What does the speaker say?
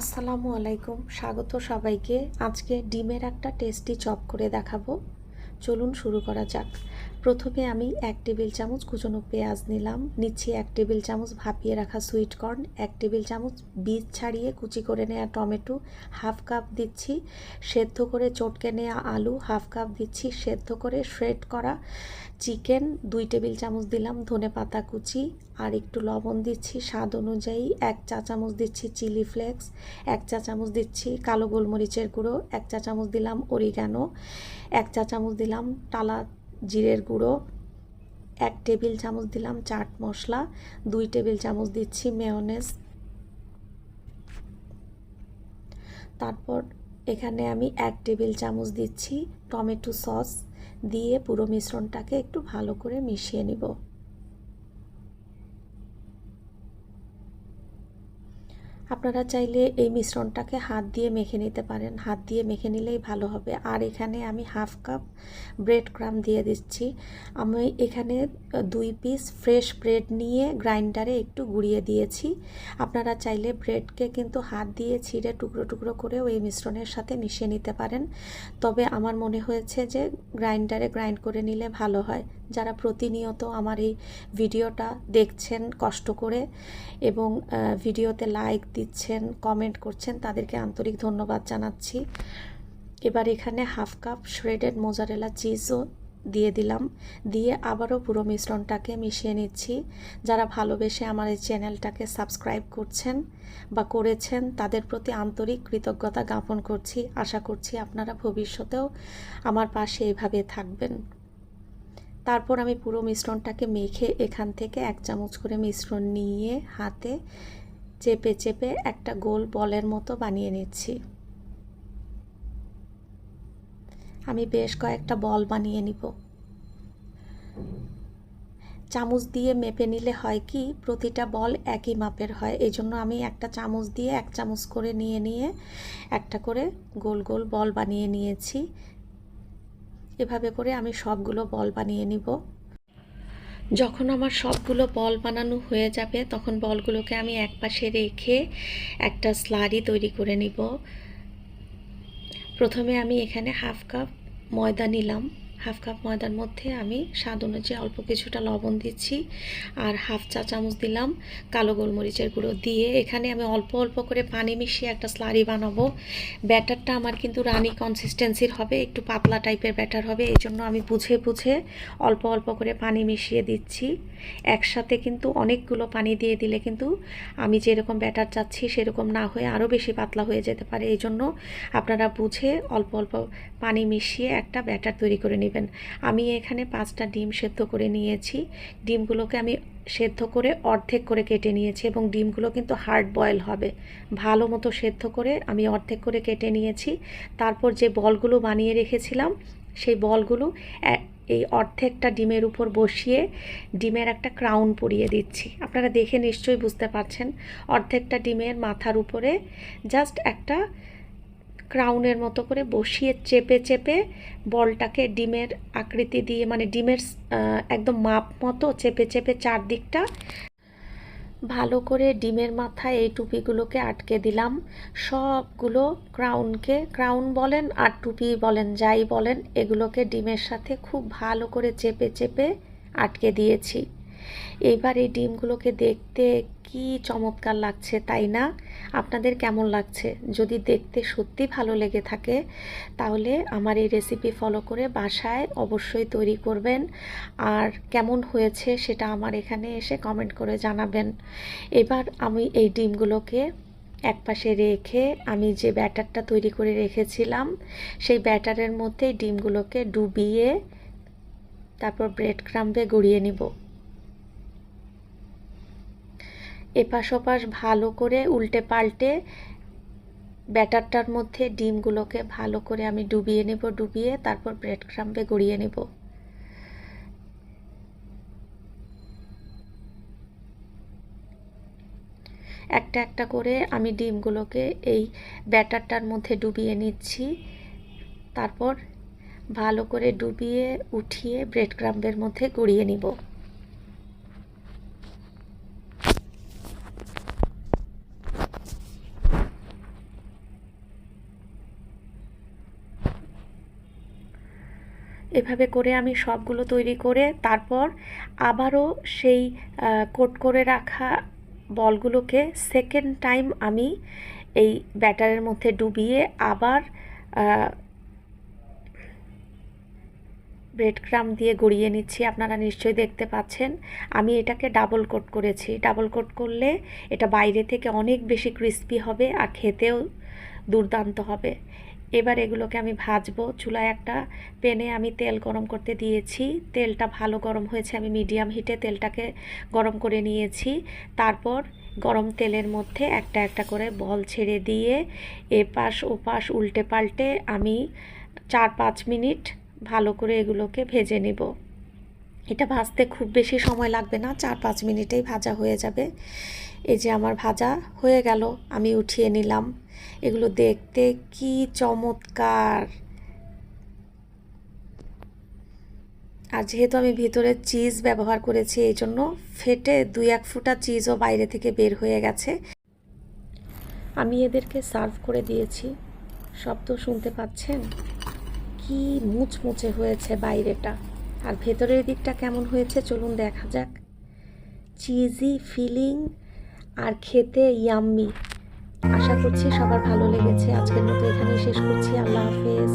আসসালামু আলাইকুম। স্বাগত সবাইকে। আজকে ডিমের একটা টেস্টি চপ করে দেখাবো। চলুন শুরু করা যাক। প্রথমে আমি এক টেবিল চামচ কুচনো পেঁয়াজ নিলাম। নিচ্ছি এক টেবিল চামচ ভাপিয়ে রাখা সুইট কর্ন এক টেবিল চামচ বীজ ছাড়িয়ে কুচি করে নেওয়া টমেটো হাফ কাপ দিচ্ছি। সেদ্ধ করে চটকে নেওয়া আলু হাফ কাপ দিচ্ছি। সেদ্ধ করে শ্রেড করা চিকেন দুই টেবিল চামচ দিলাম ধনে পাতা কুচি। আর একটু লবণ দিচ্ছি, স্বাদ অনুযায়ী এক চা চামচ দিচ্ছি চিলি ফ্লেক্স এক চা চামচ দিচ্ছি কালো গোলমরিচের গুঁড়ো, এক চা চামচ দিলাম অরিগানো এক চা চামচ দিলাম টালা জিরের গুঁড়ো, এক টেবিল চামচ দিলাম চাট মশলা, দুই টেবিল চামচ দিচ্ছি মেয়নেজ তারপর এখানে আমি এক টেবিল চামচ দিচ্ছি টমেটো সস, দিয়ে পুরো মিশ্রণটাকে একটু ভালো করে মিশিয়ে নিব। আপনারা চাইলে এই মিশ্রণটাকে হাত দিয়ে মেখে নিতে পারেন। হাত দিয়ে মেখে নিলেই ভালো হবে। আর এখানে আমি হাফ কাপ ব্রেড ক্রাম দিয়ে দিচ্ছি। আমি এখানে দুই পিস ফ্রেশ ব্রেড নিয়ে গ্রাইন্ডারে একটু গুঁড়িয়ে দিয়েছি। আপনারা চাইলে ব্রেডকে কিন্তু হাত দিয়ে ছিঁড়ে টুকরো টুকরো করে ওই মিশ্রণের সাথে মিশিয়ে নিতে পারেন। তবে আমার মনে হয়েছে যে গ্রাইন্ডারে গ্রাইন্ড করে নিলে ভালো হয়। যারা প্রতিনিয়ত আমার এই ভিডিওটা দেখছেন কষ্ট করে এবং ভিডিওতে লাইক দিচ্ছেন কমেন্ট করছেন, তাদেরকে আন্তরিক ধন্যবাদ জানাচ্ছি। এবার এখানে হাফ কাপ শ্রেডেড মোজারেলা চিজও দিয়ে দিলাম। দিয়ে আবারও পুরো মিশ্রণটাকে মিশিয়ে নিচ্ছি। যারা ভালোবেসে আমার এই চ্যানেলটাকে সাবস্ক্রাইব করছেন বা করেছেন, তাদের প্রতি আন্তরিক কৃতজ্ঞতা জ্ঞাপন করছি। আশা করছি আপনারা ভবিষ্যতেও আমার পাশে এইভাবে থাকবেন। তারপর আমি পুরো মিশ্রণটাকে মেখে এখান থেকে এক চামচ করে মিশ্রণ নিয়ে হাতে চেপে চেপে একটা গোল বলের মতো বানিয়ে নিচ্ছি। আমি বেশ কয়েকটা বল বানিয়ে নিব। চামচ দিয়ে মেপে নিলে হয় কি, প্রতিটা বল একই মাপের হয়। এই জন্য আমি একটা চামচ দিয়ে এক চামচ করে নিয়ে নিয়ে একটা করে গোল গোল বল বানিয়ে নিয়েছি। এভাবে করে আমি সবগুলো বল বানিয়ে নিব। যখন আমার সবগুলো বল বানানো হয়ে যাবে, তখন বলগুলোকে আমি এক পাশে রেখে একটা স্লারি তৈরি করে নিব। প্রথমে আমি এখানে হাফ কাপ ময়দা নিলাম। হাফ কাপ ময়দার মধ্যে আমি স্বাদ অনুযায়ী অল্প কিছুটা লবণ দিচ্ছি আর হাফ চা চামচ দিলাম কালো গোলমরিচের গুঁড়ো দিয়ে। এখানে আমি অল্প অল্প করে পানি মিশিয়ে একটা স্লারি বানাবো। ব্যাটারটা আমার কিন্তু রানি কনসিস্টেন্সির হবে, একটু পাতলা টাইপের ব্যাটার হবে, এই জন্য আমি বুঝে বুঝে অল্প অল্প করে পানি মিশিয়ে দিচ্ছি। একসাথে কিন্তু অনেকগুলো পানি দিয়ে দিলে কিন্তু আমি যেরকম ব্যাটার চাচ্ছি সেরকম না হয়ে আরও বেশি পাতলা হয়ে যেতে পারে। এই জন্য আপনারা বুঝে অল্প অল্প পানি মিশিয়ে একটা ব্যাটার তৈরি করে নেবেন। আমি এখানে পাঁচটা ডিম সেদ্ধ করে নিয়েছি। ডিমগুলোকে আমি সেদ্ধ করে অর্ধেক করে কেটে নিয়েছি এবং ডিমগুলো কিন্তু হার্ড বয়েল হবে। ভালো মতো সেদ্ধ করে আমি অর্ধেক করে কেটে নিয়েছি। তারপর যে বলগুলো বানিয়ে রেখেছিলাম, সেই বলগুলো এই অর্ধেকটা ডিমের উপর বসিয়ে ডিমের একটা ক্রাউন পরিয়ে দিচ্ছি। আপনারা দেখে নিশ্চয়ই বুঝতে পারছেন। অর্ধেকটা ডিমের মাথার উপরে জাস্ট একটা ক্রাউনের মতো করে বসিয়ে চেপে চেপে বলটাকে ডিমের আকৃতি দিয়ে মানে ডিমের একদম মাপ মতো চেপে চেপে চারদিকটা ভালো করে ডিমের মাথায় এই টুপিগুলোকে আটকে দিলাম। সবগুলো ক্রাউনকে ক্রাউন বলেন আর টুপি বলেন, যাই বলেন, এগুলোকে ডিমের সাথে খুব ভালো করে চেপে চেপে আটকে দিয়েছি। এইবার এই ডিমগুলোকে দেখতে কি চমৎকার লাগছে, তাই না? আপনাদের কেমন লাগছে? যদি দেখতে সত্যি ভালো লেগে থাকে, তাহলে আমার এই রেসিপি ফলো করে বাসায় অবশ্যই তৈরি করবেন। আর কেমন হয়েছে সেটা আমার এখানে এসে কমেন্ট করে জানাবেন। এবার আমি এই ডিমগুলোকে এক পাশে রেখে আমি যে ব্যাটারটা তৈরি করে রেখেছিলাম, সেই ব্যাটারের মধ্যে ডিমগুলোকে ডুবিয়ে তারপর ব্রেড ক্রাম্বে গড়িয়ে নিব। এপাশ ওপাশ ভালো করে উল্টে পাল্টে ব্যাটারটার মধ্যে ডিমগুলোকে ভালো করে আমি ডুবিয়ে নেব, ডুবিয়ে তারপর ব্রেড ক্রাম্বে গড়িয়ে নেব। একটা একটা করে আমি ডিমগুলোকে এই ব্যাটারটার মধ্যে ডুবিয়ে নিচ্ছি। তারপর ভালো করে ডুবিয়ে, উঠিয়ে ব্রেড ক্রাম্বের মধ্যে গড়িয়ে নিব। এভাবে করে আমি সবগুলো তৈরি করে তারপর আবারও সেই কোট করে রাখা বলগুলোকে সেকেন্ড টাইম আমি এই ব্যাটারের মধ্যে ডুবিয়ে আবার ব্রেড ক্রাম দিয়ে গড়িয়ে নিচ্ছি। আপনারা নিশ্চয়ই দেখতে পাচ্ছেন, আমি এটাকে ডাবল কোট করেছি। ডাবল কোট করলে এটা বাইরে থেকে অনেক বেশি ক্রিস্পি হবে আর খেতেও দুর্দান্ত হবে। এবার এগুলোকে আমি ভাজবো। চুলায় একটা প্যানে আমি তেল গরম করতে দিয়েছি। তেলটা ভালো গরম হয়েছে, আমি মিডিয়াম হিটে তেলটাকে গরম করে নিয়েছি। তারপর গরম তেলের মধ্যে একটা একটা করে বল ছেড়ে দিয়ে এপাশ ওপাশ উল্টে পাল্টে আমি চার পাঁচ মিনিট ভালো করে এগুলোকে ভেজে নেব। এটা ভাজতে খুব বেশি সময় লাগবে না, চার পাঁচ মিনিটেই ভাজা হয়ে যাবে। এই যে আমার ভাজা হয়ে গেল, আমি উঠিয়ে নিলাম। এগুলো দেখতে কি চমৎকার। আর যেহেতু আমি ভিতরে চিজ ব্যবহার করেছি, এই জন্য ফেটে দুই এক ফুটা চিজও বাইরে থেকে বের হয়ে গেছে। আমি এদেরকে সার্ভ করে দিয়েছি। শব্দ শুনতে পাচ্ছেন? কি মুচমুচে হয়েছে বাইরেটা। আর ভেতরের দিকটা কেমন হয়েছে চলুন দেখা যাক। চিজি ফিলিং আর খেতে ইয়াম্মি আশা করছি সবার ভালো লেগেছে। আজকের মতো এখানেই শেষ করছি। আল্লাহ হাফেজ।